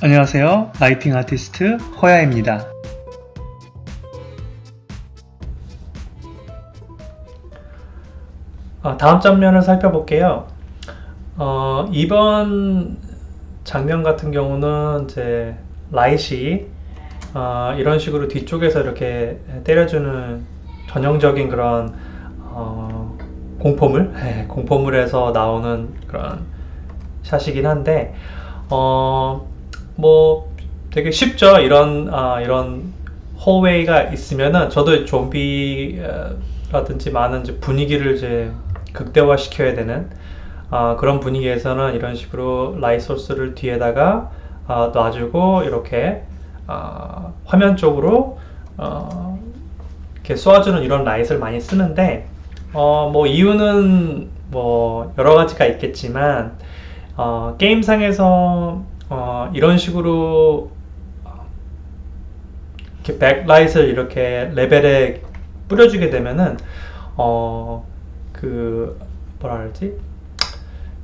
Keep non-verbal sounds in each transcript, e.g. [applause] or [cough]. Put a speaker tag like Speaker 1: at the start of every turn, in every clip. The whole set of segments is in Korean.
Speaker 1: 안녕하세요. 라이팅 아티스트 허야입니다. 어, 다음 장면을 살펴볼게요. 어, 이번 장면 같은 경우는 이제 라이시 어, 이런 식으로 뒤쪽에서 이렇게 때려주는 전형적인 그런 어, 공포물, [laughs] 네, 공포물에서 나오는 그런 샷이긴 한데 어, 뭐 되게 쉽죠. 이런 아, 이런 홀웨이가 있으면은 저도 좀비라든지 많은 이제 분위기를 이제 극대화 시켜야 되는 아, 그런 분위기에서는 이런 식으로 라이 소스를 뒤에다가 아, 놔주고 이렇게 아, 화면 쪽으로 어, 이렇게 쏘아주는 이런 라이트를 많이 쓰는데 어, 뭐 이유는 뭐 여러 가지가 있겠지만 어, 게임상에서 어, 이런 식으로 이렇게 백라이트를 이렇게 레벨에 뿌려주게 되면은 어, 그 뭐라 그러지?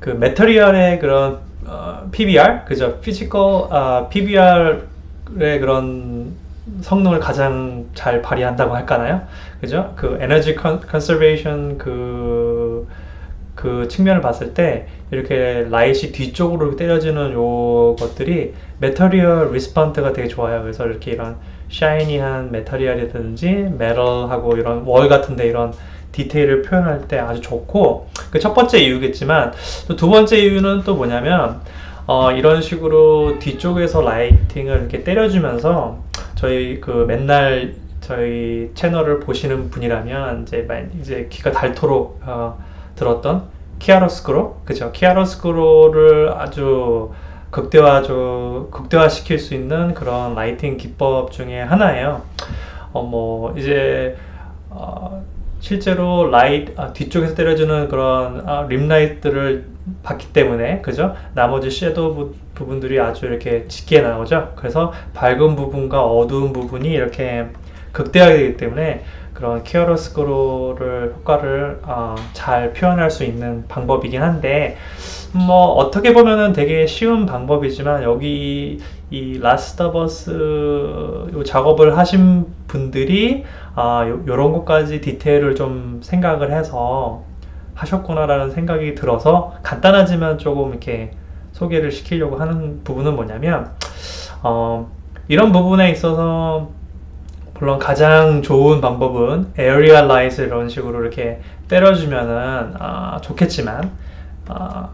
Speaker 1: 그 메터리얼의 그런 어, PBR 그죠? 피지컬 어, PBR의 그런 성능을 가장 잘 발휘한다고 할까나요? 그죠? 그 에너지 컨서베이션 그, 그 측면을 봤을 때 이렇게 라이시 뒤쪽으로 때려지는 요 것들이 메터리얼 리스펀트가 되게 좋아요. 그래서 이렇게 이런 샤이니한 메터리얼이라든지 메럴하고 이런 월 같은데 이런 디테일을 표현할 때 아주 좋고 그 첫 번째 이유겠지만 또두 번째 이유는 또 뭐냐면 어, 이런 식으로 뒤쪽에서 라이팅을 이렇게 때려주면서 저희 그 맨날 저희 채널을 보시는 분이라면 이제 이제 귀가 닳도록 어, 들었던 키아로스크로 그죠 키아로스크로를 아주 극대화 좀 극대화 시킬 수 있는 그런 라이팅 기법 중에 하나예요. 어 뭐 이제 어, 실제로 라이트 아, 뒤쪽에서 때려주는 그런 아, 림라이트를 봤기 때문에 그죠? 나머지 섀도우 부, 분들이 아주 이렇게 짙게 나오죠. 그래서 밝은 부분과 어두운 부분이 이렇게 극대화가 되기 때문에 그런 키어러스크롤을 효과를 어, 잘 표현할 수 있는 방법이긴 한데 뭐 어떻게 보면은 되게 쉬운 방법이지만 여기 이 라스터버스 작업을 하신 분들이 아 요, 요런 것까지 디테일을 좀 생각을 해서 하셨구나라는 생각이 들어서 간단하지만 조금 이렇게 소개를 시키려고 하는 부분은 뭐냐면 어, 이런 부분에 있어서 물론 가장 좋은 방법은 에어리어 라이트 이런 식으로 이렇게 때려주면은 아, 좋겠지만 아,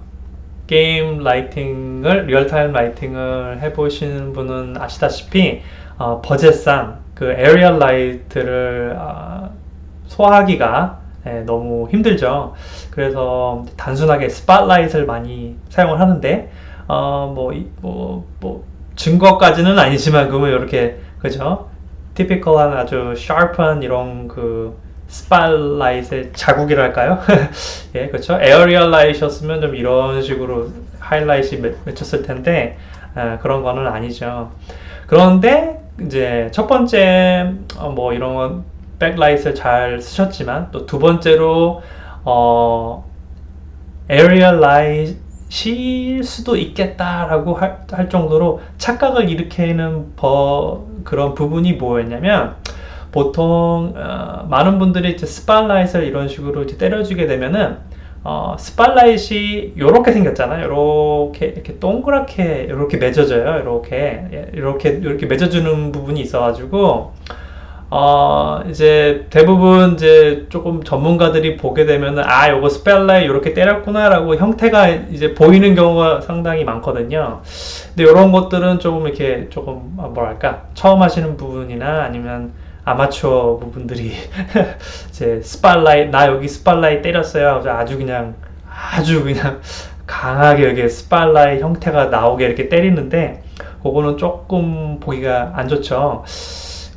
Speaker 1: 게임 라이팅을 리얼타임 라이팅을 해보시는 분은 아시다시피 어, 버젯상 그 에어리어 라이트를 어, 소화하기가 네, 너무 힘들죠. 그래서 단순하게 스팟라이트를 많이 사용을 하는데 어, 뭐, 뭐, 뭐 증거까지는 아니지만 그러면 이렇게 그죠? 티피컬한 아주 샤프한 이런 그 스팟라이트의 자국이랄까요? [laughs] 예, 그렇죠. 에어리얼 라이트였으면 좀 이런 식으로 하이라이트이 맺혔을 텐데 아, 그런 거는 아니죠. 그런데 이제 첫 번째 어, 뭐 이런 백라이트를 잘 쓰셨지만 또 두 번째로 어 에어리얼 라이트 일 수도 있겠다라고 할, 할 정도로 착각을 일으키는 버, 그런 부분이 뭐였냐면 보통 어, 많은 분들이 이제 스팟라이트를 이런 식으로 이제 때려주게 되면은 어, 스팟라이트이 이렇게 생겼잖아요. 이렇게 이렇게 동그랗게 이렇게 맺어져요. 이렇게 이렇게 이렇게 맺어주는 부분이 있어가지고 어, 이제 대부분 이제 조금 전문가들이 보게 되면은 아 요거 스펠라이 이렇게 때렸구나라고 형태가 이제 보이는 경우가 상당히 많거든요. 근데 이런 것들은 조금 이렇게 조금 아, 뭐랄까 처음 하시는 부분이나 아니면 아마추어 부분들이 [laughs] 이제 스팔라이 나 여기 스팔라이 때렸어요. 아주 그냥 아주 그냥 강하게 여기 스팔라이 형태가 나오게 이렇게 때리는데 그거는 조금 보기가 안 좋죠.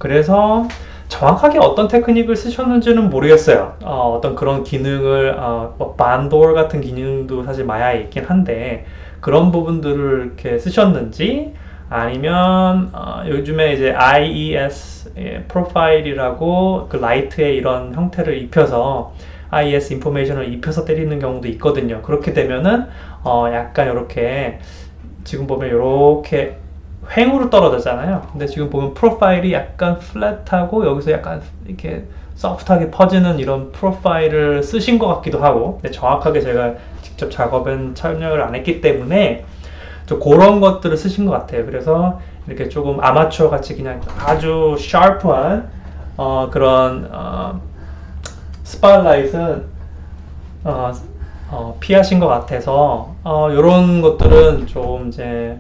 Speaker 1: 그래서 정확하게 어떤 테크닉을 쓰셨는지는 모르겠어요. 어, 떤 그런 기능을 어, 뭐 반도어 같은 기능도 사실 마야에 있긴 한데 그런 부분들을 이렇게 쓰셨는지 아니면 어, 요즘에 이제 IES 예, 프로파일이라고 그 라이트에 이런 형태를 입혀서 IES 인포메이션을 입혀서 때리는 경우도 있거든요. 그렇게 되면은 어, 약간 이렇게 지금 보면 이렇게 횡으로 떨어졌잖아요. 근데 지금 보면 프로파일이 약간 플랫하고 여기서 약간 이렇게 소프트하게 퍼지는 이런 프로파일을 쓰신 것 같기도 하고 근데 정확하게 제가 직접 작업은 참여를 안 했기 때문에 좀 그런 것들을 쓰신 것 같아요. 그래서 이렇게 조금 아마추어 같이 그냥 아주 샤프한 어, 그런 어, 스팟라이트는 어, 어, 피하신 것 같아서 어, 이런 것들은 좀 이제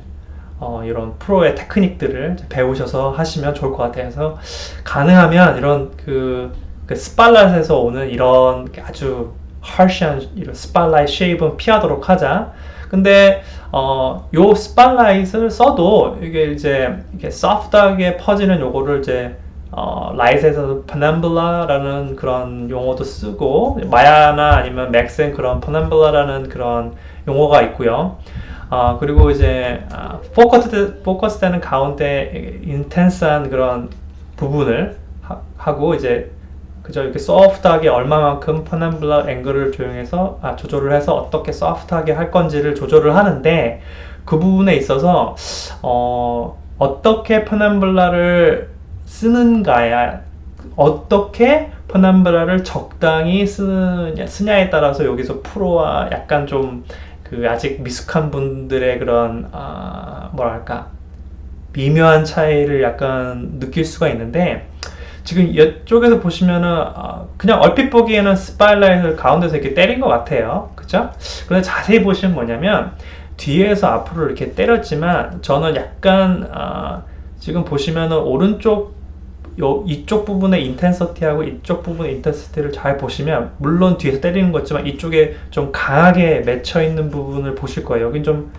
Speaker 1: 어, 이런 프로의 테크닉들을 배우셔서 하시면 좋을 것 같아요. 그래서 가능하면 이런 그, 그 스팟라이트에서 오는 이런 아주 harsh한 이런 스팟라이트 쉐입은 피하도록 하자. 근데 어, 요 스팟라이트를 써도 이게 이제 이게 소프트하게 퍼지는 요거를 이제 어, 라이트에서 페남블라라는 그런 용어도 쓰고 마야나 아니면 맥센 그런 페남블라라는 그런 용어가 있고요. 어, 그리고 이제 아, 포커스 포커스 되는 가운데 인텐스한 그런 부분을 하, 하고 이제 그저 이렇게 소프트하게 얼마만큼 퍼남블라 앵글을 조용해서 아, 조절을 해서 어떻게 소프트하게 할 건지를 조절을 하는데 그 부분에 있어서 어, 어떻게 퍼남블라를 쓰는가야 어떻게 퍼남블라를 적당히 쓰느냐, 쓰냐에 따라서 여기서 프로와 약간 좀 그 아직 미숙한 분들의 그런 아, 뭐랄까 미묘한 차이를 약간 느낄 수가 있는데 지금 이쪽에서 보시면은 어, 그냥 얼핏 보기에는 스파일라이트를 가운데서 이렇게 때린 것 같아요. 그죠? 그런데 자세히 보시면 뭐냐면 뒤에서 앞으로 이렇게 때렸지만 저는 약간 어, 지금 보시면은 오른쪽 요 이쪽 부분의 인텐서티하고 이쪽 부분의 인텐서티를 잘 보시면 물론 뒤에서 때리는 거지만 이쪽에 좀 강하게 맺혀 있는 부분을 보실 거예요. 여긴 좀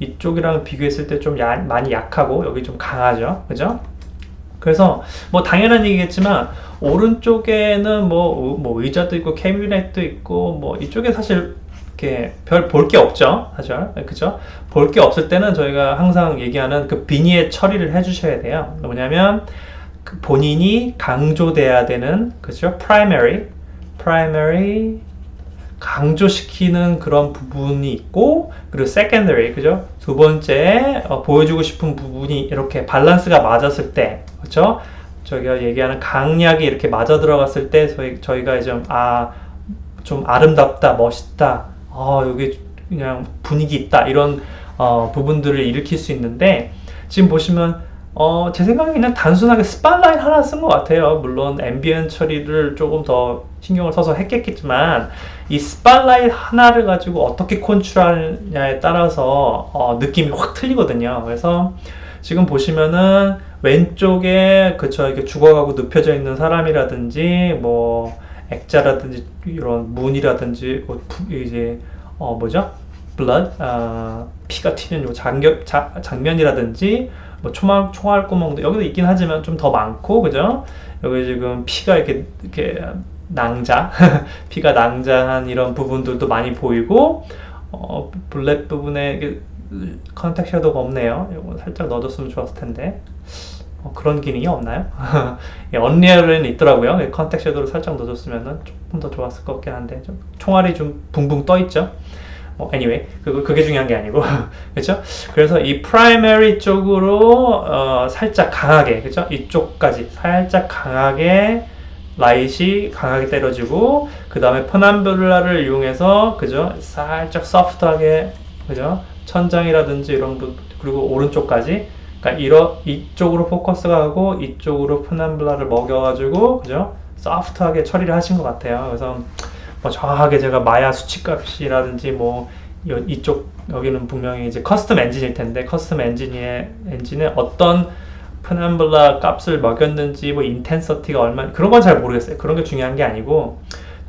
Speaker 1: 이쪽이랑 비교했을 때 좀 많이 약하고 여기 좀 강하죠. 그죠? 그래서 뭐 당연한 얘기겠지만 오른쪽에는 뭐, 뭐 의자도 있고 캐비넷도 있고 뭐 이쪽에 사실 이렇게 별 볼 게 없죠 사실 그죠 볼 게 없을 때는 저희가 항상 얘기하는 그 비니의 처리를 해 주셔야 돼요 뭐냐면 그 본인이 강조돼야 되는 그죠? primary, primary 강조시키는 그런 부분이 있고 그리고 secondary 그죠? 두 번째 어, 보여주고 싶은 부분이 이렇게 밸런스가 맞았을 때 그렇죠? 저희가 얘기하는 강약이 이렇게 맞아 들어갔을 때 저희, 저희가 이제 아, 좀 아름답다, 멋있다, 어, 여기 그냥 분위기 있다 이런 어, 부분들을 일으킬 수 있는데 지금 보시면 어, 제 생각에는 단순하게 스팟라인 하나 쓴 것 같아요. 물론 앰비언 처리를 조금 더 신경을 써서 했겠지만 이 스팟라인 하나를 가지고 어떻게 컨트롤하느냐에 따라서 어, 느낌이 확 틀리거든요. 그래서 지금 보시면은 왼쪽에 그쵸 이렇게 죽어가고 눕혀져 있는 사람이라든지 뭐 액자라든지 이런 문이라든지 뭐 이제 어 뭐죠? 블러 아, 피가 튀는 요 자, 장면이라든지 뭐 총알, 총알 구멍도 여기도 있긴 하지만 좀 더 많고 그죠? 여기 지금 피가 이렇게 이렇게 낭자 [laughs] 피가 낭자한 이런 부분들도 많이 보이고 어, 블랙 부분에 컨택 섀도우가 없네요. 이거 살짝 넣어줬으면 좋았을 텐데 어, 그런 기능이 없나요? [laughs] 예, 언리얼은 있더라고요. 컨택 섀도우를 살짝 넣어줬으면 조금 더 좋았을 것 같긴 한데 좀 총알이 좀 붕붕 떠 있죠. 어, anyway, 그, 그게 중요한 게 아니고, [laughs] 그렇죠? 그래서 이 primary 쪽으로 어, 살짝 강하게, 그렇죠? 이쪽까지 살짝 강하게 라이트이 강하게 때려지고, 그 다음에 퍼남블라를 이용해서, 그죠? 살짝 소프트하게, 그죠? 천장이라든지 이런 부 그리고 오른쪽까지, 그러니까 이러, 이쪽으로 포커스가 하고 이쪽으로 퍼남블라를 먹여가지고, 그죠? 소프트하게 처리를 하신 것 같아요. 그래서 뭐 정확하게 제가 마야 수치값이라든지 뭐 이쪽 여기는 분명히 이제 커스텀 엔진일 텐데 커스텀 엔진의 엔진에 어떤 페남블라 값을 먹였는지 뭐 인텐서티가 얼마 그런 건 잘 모르겠어요. 그런 게 중요한 게 아니고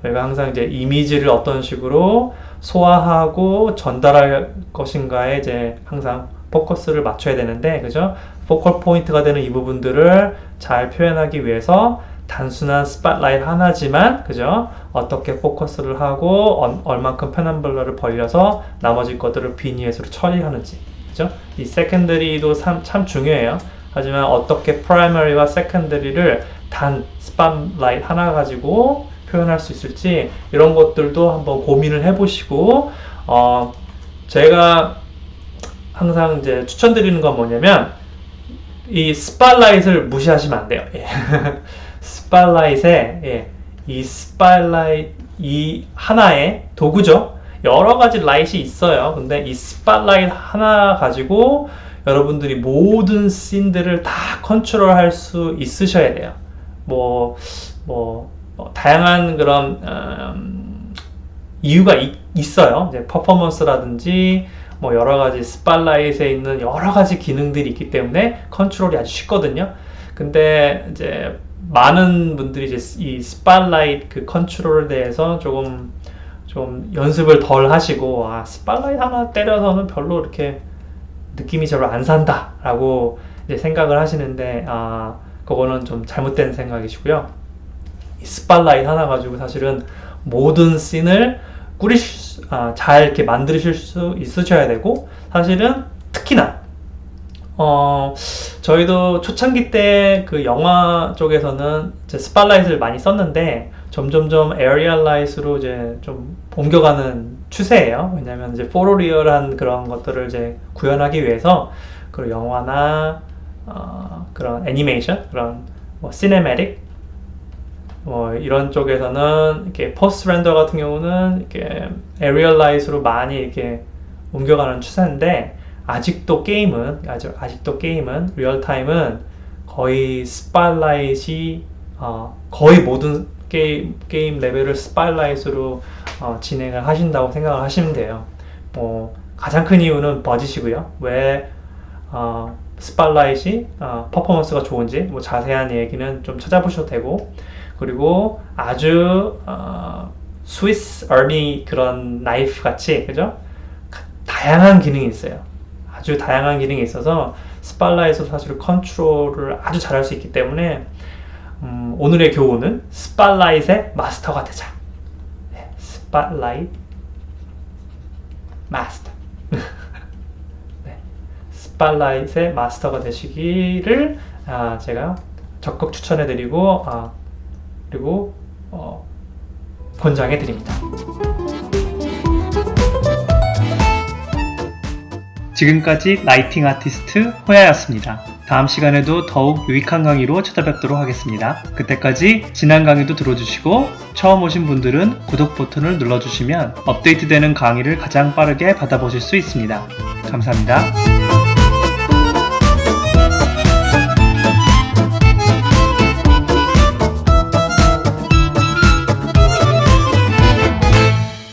Speaker 1: 저희가 항상 이제 이미지를 어떤 식으로 소화하고 전달할 것인가에 이제 항상 포커스를 맞춰야 되는데 그죠? 포컬 포인트가 되는 이 부분들을 잘 표현하기 위해서 단순한 스팟라이트 하나지만 그죠? 어떻게 포커스를 하고 어, 얼만큼 페남블러를 벌려서 나머지 것들을 비니엣으로 처리하는지 그죠? 이 세컨더리도 참, 참 중요해요. 하지만 어떻게 프라이머리와 세컨더리를 단 스팟라이트 하나 가지고 표현할 수 있을지 이런 것들도 한번 고민을 해보시고 어, 제가 항상 이제 추천드리는 건 뭐냐면 이 스팟라이트를 무시하시면 안 돼요. [laughs] 예. 스팟라이트에 예. 이 스팟라이트 이 하나의 도구죠. 여러 가지 라이트이 있어요. 근데 이 스팟라이트 하나 가지고 여러분들이 모든 씬들을 다 컨트롤할 수 있으셔야 돼요. 뭐, 뭐, 뭐 다양한 그런 음, 이유가 있, 있어요. 이제 퍼포먼스라든지 뭐 여러 가지 스팟라이트에 있는 여러 가지 기능들이 있기 때문에 컨트롤이 아주 쉽거든요. 근데 이제 많은 분들이 이제 이 스팟라이트 그 컨트롤에 대해서 조금 좀 연습을 덜 하시고 아 스팟라이트 하나 때려서는 별로 이렇게 느낌이 별로 안 산다라고 이제 생각을 하시는데 아 그거는 좀 잘못된 생각이시고요. 이 스팟라이트 하나 가지고 사실은 모든 씬을 꾸리실 수, 아, 잘 이렇게 만드실 수 있으셔야 되고 사실은 특히나 어 저희도 초창기 때 그 영화 쪽에서는 이제 스팟라이트를 많이 썼는데 점점점 에어리얼 라이트로 이제 좀 옮겨가는 추세예요. 왜냐하면 이제 포로리얼한 그런 것들을 이제 구현하기 위해서 그 영화나 어, 그런 애니메이션 그런 뭐 시네매틱 뭐 이런 쪽에서는 이렇게 포스트 렌더 같은 경우는 이렇게 에리얼 라이트로 많이 이렇게 옮겨가는 추세인데 아직도 게임은 아직 아직도 게임은 리얼 타임은 거의 스팟라이트이 어, 거의 모든 게임 게임 레벨을 스팟라이트로 어, 진행을 하신다고 생각을 하시면 돼요. 뭐 가장 큰 이유는 버짓이고요. 왜 어, 스팟라이트이 어, 퍼포먼스가 좋은지 뭐 자세한 얘기는 좀 찾아보셔도 되고 그리고 아주 어, 스위스 아미 그런 나이프 같이 그죠? 가- 다양한 기능이 있어요. 아주 다양한 기능이 있어서 스팟라이트로 사실 컨트롤을 아주 잘할 수 있기 때문에 음, 오늘의 교훈은 스팟라이트의 마스터가 되자. 네, 스팟라이트 마스터. [laughs] 네, 스팟라이트의 마스터가 되시기를 아, 제가 적극 추천해드리고 아, 그리고 어, 권장해드립니다. 지금까지 라이팅 아티스트 호야였습니다. 다음 시간에도 더욱 유익한 강의로 찾아뵙도록 하겠습니다. 그때까지 지난 강의도 들어주시고 처음 오신 분들은 구독 버튼을 눌러주시면 업데이트되는 강의를 가장 빠르게 받아보실 수 있습니다. 감사합니다.